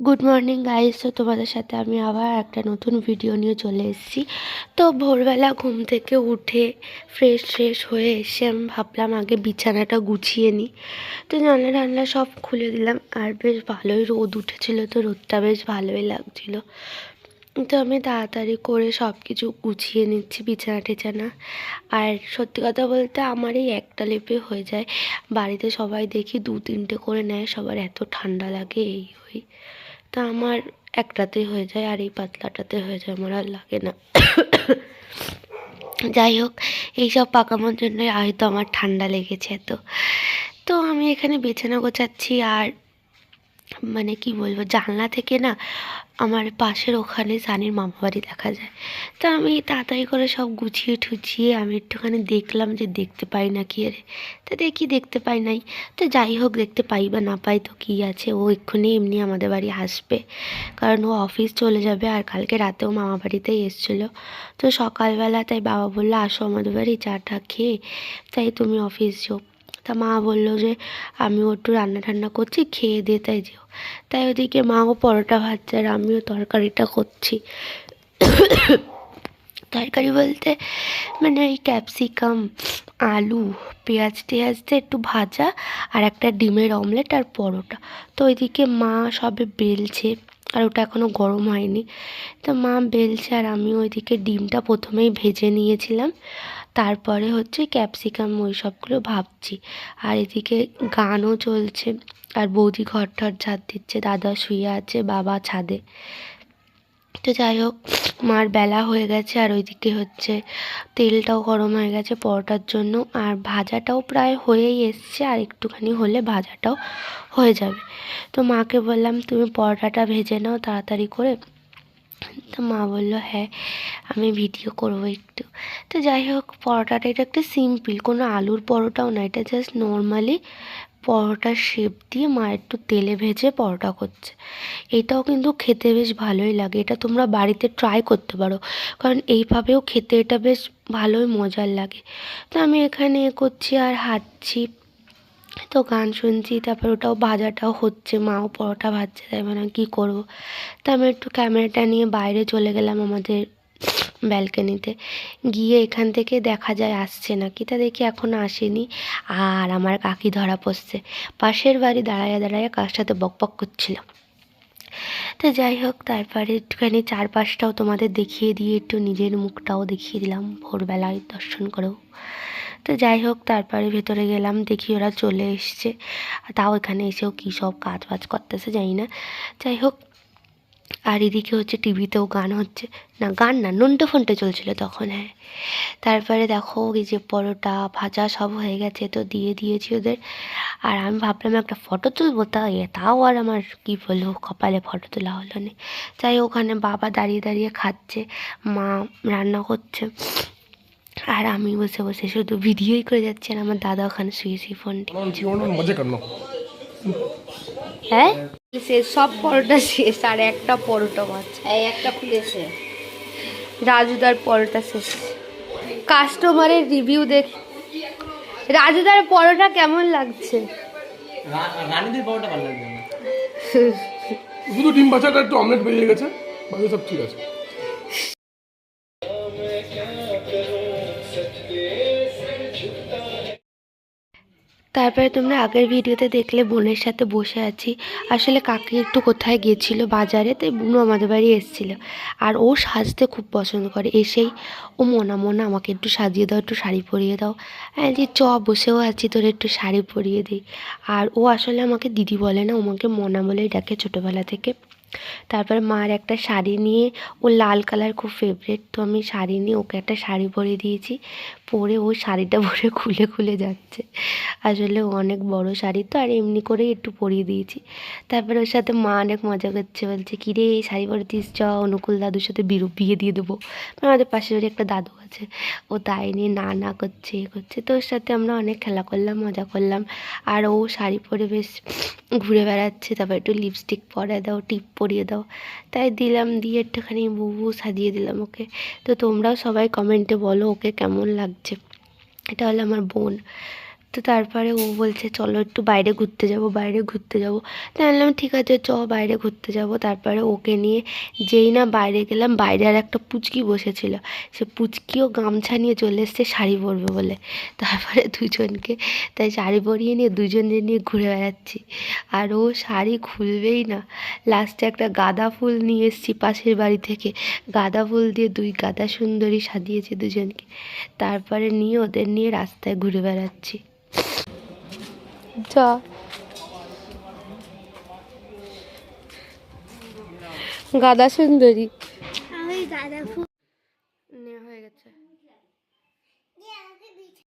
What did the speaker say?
Good morning guys তো তোমাদের সাথে আমি আবার একটা নতুন ভিডিও নিয়ে চলে এসেছি। তো ভোরবেলা ঘুম থেকে উঠে ফ্রেশ ফ্রেশ হয়ে এসে আমি ভাবলাম আগে বিছানাটা গুছিয়ে নিই। তো জানলা, টানলা সব খুলে দিলাম। আর বেশ ভালোই রোদ উঠেছিল, তো রোদটা বেশ ভালোই লাগছিল। তো আমি তাড়াতাড়ি করে সব কিছু গুছিয়ে নিচ্ছি বিছানা, টিছানা। আর সত্যি কথা বলতে আমার এই একটা লেপে হয়ে যায়। বাড়িতে সবাই দেখি দু তিনটে করে নেয়, সবার এত ঠান্ডা লাগে, এই ওই। তা আমার একটাতে হয়ে যায় আর এই পাতলাটাতে হয়ে যায় আমার আর লাগে না। যাই হোক, এইসব পাকামোর জন্যই হয়তো আমার ঠান্ডা লেগেছে এত তো আমি এখানে বিছানা গোছাচ্ছি আর মানে কি বলব, জানলা থেকে না আমার পাশের ওখানে সানির মামা বাড়ি দেখা যায়। তা আমি তাড়াতাড়ি করে সব গুছিয়ে ঠুছিয়ে আমি একটুখানি দেখলাম যে দেখতে পাই না কি আরে। তা দেখি দেখতে পাই নাই। তো যাই হোক, দেখতে পাই বা না পাই তো কী আছে, ও এক্ষুনি এমনি আমাদের বাড়ি আসবে। কারণ ও অফিস চলে যাবে আর কালকে রাতেও মামা বাড়িতেই এসেছিল। তো সকালবেলা তাই বাবা বলল, আসো আমাদের বাড়ি চাটা খেয়ে, তাই তুমি অফিস যাও। তা মা বলল যে, আমিও একটু রান্না টান্না করছি, খেয়ে দিয়ে তাই যেও। তাই ওদিকে মাও পরোটা ভাজছে আর আমিও তরকারিটা করছি। তরকারি বলতে মানে ওই ক্যাপসিকাম, আলু, পেঁয়াজ টেয়াজ দিয়ে একটু ভাজা আর একটা ডিমের অমলেট আর পরোটা। তো ওইদিকে মা সবে বেলছে। আর ওটা এখনও গরম হয়নি। তো মা বেলছে আর আমি ওইদিকে ডিমটা প্রথমেই ভেজে নিয়েছিলাম। তারপরে হচ্ছে ক্যাপসিকাম ওই সবগুলো ভাবছি। আর এদিকে গানও চলছে। আর বৌদি ঘর ঠর ঝাড় দিচ্ছে, দাদা শুয়ে আছে, বাবা ছাদে। তো যাই হোক, মার বেলা হয়ে গেছে আর ওইদিকে হচ্ছে তেলটাও গরম হয়ে গেছে পরোটার জন্য। আর ভাজাটাও প্রায় হয়েই এসছে, আর একটুখানি হলে ভাজাটাও হয়ে যাবে। তো মাকে বললাম, তুমি পরোটাটা ভেজে নাও তাড়াতাড়ি করে। তো মা বলল হ্যাঁ আমি ভিডিও করব একটু। তো যাই হোক, পরোটাটা এটা একটা সিম্পল, কোনো আলুর পরোটাও না, এটা জাস্ট নর্মালি পরোটার শেপ দিয়ে মা একটু তেলে ভেজে পরোটা করছে। এটাও কিন্তু খেতে বেশ ভালোই লাগে। এটা তোমরা বাড়িতে ট্রাই করতে পারো। কারণ এইভাবেও খেতে এটা বেশ ভালোই মজার লাগে। তো আমি এখানে এ করছি আর হাঁটছি। তো গান শুনছি, তারপর ওটাও ভাজাটাও হচ্ছে। মাও পরোটা ভাজছে, তাই মানে কী করব? তা আমি একটু ক্যামেরাটা নিয়ে বাইরে চলে গেলাম আমাদের ব্যালকনিতে। গিয়ে এখান থেকে দেখা যায় আসছে নাকি তা দেখি এখনও আসেনি। আর আমার কাকি ধরা পড়ছে। পাশের বাড়ি দাঁড়ায় দাঁড়ায় কার সাথে বক বক করছিল। তো যাই হোক, তারপরে একটুখানি চারপাশটাও তোমাদের দেখিয়ে দিয়ে, একটু নিজের মুখটাও দেখিয়ে দিলাম, ভোরবেলায় দর্শন করেও। তো যাই হোক, তারপরে ভেতরে গেলাম, দেখি ওরা চলে এসছে। তাও এখানে এসেও কী সব কাজ বাজ করতেছে জানি না। যাই হোক আর এদিকে হচ্ছে টিভিতেও গান হচ্ছে। না গান না নন্টে ফোনটে চলছিল তখন হ্যাঁ। তারপরে দেখো এই যে পরোটা ভাজা সব হয়ে গেছে তো দিয়ে দিয়েছি ওদের। আর আমি ভাবলাম একটা ফটো তুলবো তা তাও আর আমার কি বলব কপালে ফটো তোলা হলো না। তাই ওখানে বাবা দাঁড়িয়ে দাঁড়িয়ে খাচ্ছে মা রান্না করছে। আর আমি বসে বসে শুধু ভিডিওই করে যাচ্ছি আর আমার দাদা ওখানে শুয়েছি ফোনটি হ্যাঁ? শেষ সব পরোটা শেষ আর একটা পরোটা মাছ। এই একটা খুলেছে রাজুদার পরোটা শেষ। কাস্টমারের রিভিউ দেখ রাজুদার পরোটা কেমন লাগছে? রানীদের পরোটা ভালো লাগছে শুধু ডিম বাচ্চাটা একটু অমলেট বেরিয়ে গেছে বাকি সব ঠিক আছে। তারপরে তোমরা আগের ভিডিওতে দেখলে বোনের সাথে বসে আছি। আসলে কাকি একটু কোথায় গিয়েছিল বাজারে, তাই বুনু আমাদের বাড়ি এসেছিল। আর ও সাজতে খুব পছন্দ করে। এসেই ও মোনা মোনা, আমাকে একটু সাজিয়ে দাও, একটু শাড়ি পরিয়ে দাও। হ্যাঁ যে চ, বসেও আছি, তোর একটু শাড়ি পরিয়ে দিই। আর ও আসলে আমাকে দিদি বলে না, ও আমাকে মোনা বলেই ডাকে ছোটোবেলা থেকে। তারপর মার একটা শাড়ি নিয়ে ও লাল কালার খুব ফেভারেট তো আমি শাড়ি নিয়ে ওকে একটা শাড়ি পরিয়ে দিয়েছি। পরে ও শাড়িটা পরে খুলে খুলে যাচ্ছে। আসলে অনেক বড় শাড়ি, তো আর এমনি করেই একটু পরিয়ে দিয়েছি। তারপরে ওর সাথে মা অনেক মজা করছে, বলছে কী রে এই শাড়ি পরে দিস চ অনুকূল দাদুর সাথে বিয়ে দিয়ে দেবো। মানে আমাদের বাড়ি একটা দাদু আছে ও তাই নিয়ে না না করছে, এ করছে। তো ওর সাথে আমরা অনেক খেলা করলাম, মজা করলাম। আর ও শাড়ি পরে বেশ ঘুরে বেড়াচ্ছে। তারপর একটু লিপস্টিক পরে দাও টিপ পরিয়ে দাও। তাই দিলাম, দিয়ে একটুখানি বুবু সাজিয়ে দিলাম ওকে। তো তোমরাও সবাই কমেন্টে বলো ওকে কেমন লাগছে। এটা হলো আমার বোন। তো তারপরে ও বলছে, চলো একটু বাইরে ঘুরতে যাব, বাইরে ঘুরতে যাব। তাই বললাম, ঠিক আছে, চ, বাইরে ঘুরতে যাব। তারপরে ওকে নিয়ে যেই না বাইরে গেলাম, বাইরে আর একটা পুচকি বসেছিল। সে পুচকিও গামছা নিয়ে চলে এসছে, শাড়ি পরবে বলে। তারপরে দুজনকে, তাই শাড়ি পরিয়ে নিয়ে দুজনে নিয়ে ঘুরে বেড়াচ্ছি। আর ও শাড়ি খুলবেই না। লাস্টে একটা গাঁদা ফুল নিয়ে এসেছি পাশের বাড়ি থেকে। গাঁদা ফুল দিয়ে দুই গাঁদা সুন্দরী সাজিয়েছি দুজনকে। তারপরে নিয়ে ওদের নিয়ে রাস্তায় ঘুরে বেড়াচ্ছি। যা। গাদা সুন্দরী।